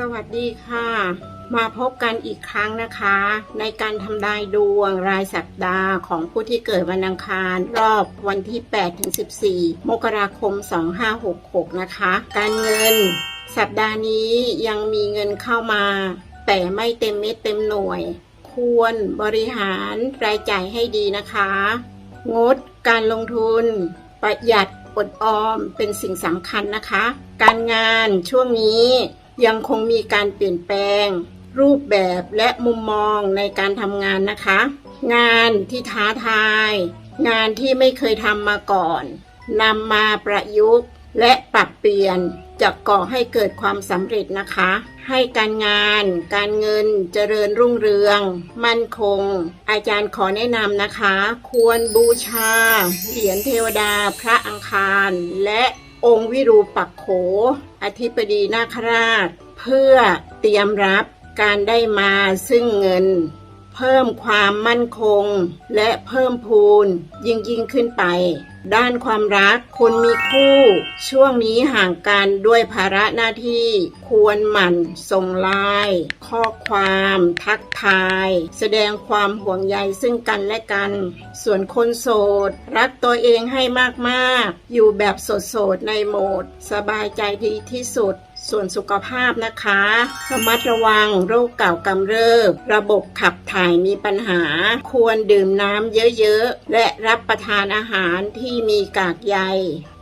สวัสดีค่ะ มาพบกันอีกครั้งนะคะ ในการทำนายดวงรายสัปดาห์ของผู้ที่เกิดวันอังคาร รอบวันที่8ถึง14 มกราคม 2566 นะคะ การเงิน สัปดาห์นี้ยังมีเงินเข้ามา แต่ไม่เต็มเม็ดเต็มหน่วย ควรบริหารรายจ่ายให้ดีนะคะ งดการลงทุน ประหยัดอดออมเป็นสิ่งสำคัญนะคะ การงานช่วงนี้ ยังคงมีการเปลี่ยนแปลง รูปแบบและมุมมองในการทำงานนะคะ งานที่ท้าทาย งานที่ไม่เคยทำมาก่อนนำมาประยุกต์และปรับเปลี่ยนจะก่อให้เกิดความสำเร็จนะคะ ให้การงาน การเงินเจริญรุ่งเรือง มั่นคง อาจารย์ขอแนะนำนะคะ ควรบูชา เหรียญเทวดา พระอังคาร และ องค์วิรูปักโข อธิบดีนาคราช เพื่อเตรียมรับการได้มาซึ่งเงิน เพิ่มความมั่นคง และเพิ่มพูนยิ่งยิ่งขึ้นไป ด้านความรักคนมีคู่ ช่วงนี้ห่างกันด้วยภาระหน้าที่ ควรหมั่นส่งไลน์ข้อความทักทาย แสดงความห่วงใยซึ่งกันและกัน ส่วนคนโสด รักตัวเองให้มากๆ อยู่แบบโสดๆในโหมด สบายใจดีที่สุด ส่วนสุขภาพนะคะ ระมัดระวังโรคเก่ากำเริบ ระบบขับถ่ายมีปัญหา ควรดื่มน้ำเยอะๆ และรับประทานอาหารที่มีกากใย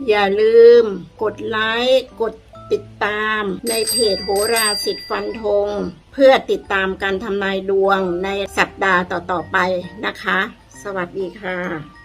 อย่าลืม กดไลค์ กดติดตาม ในเพจโหราสิทธิ์ฟันธง เพื่อติดตามการทำนายดวงในสัปดาห์ต่อๆไปนะคะ สวัสดีค่ะ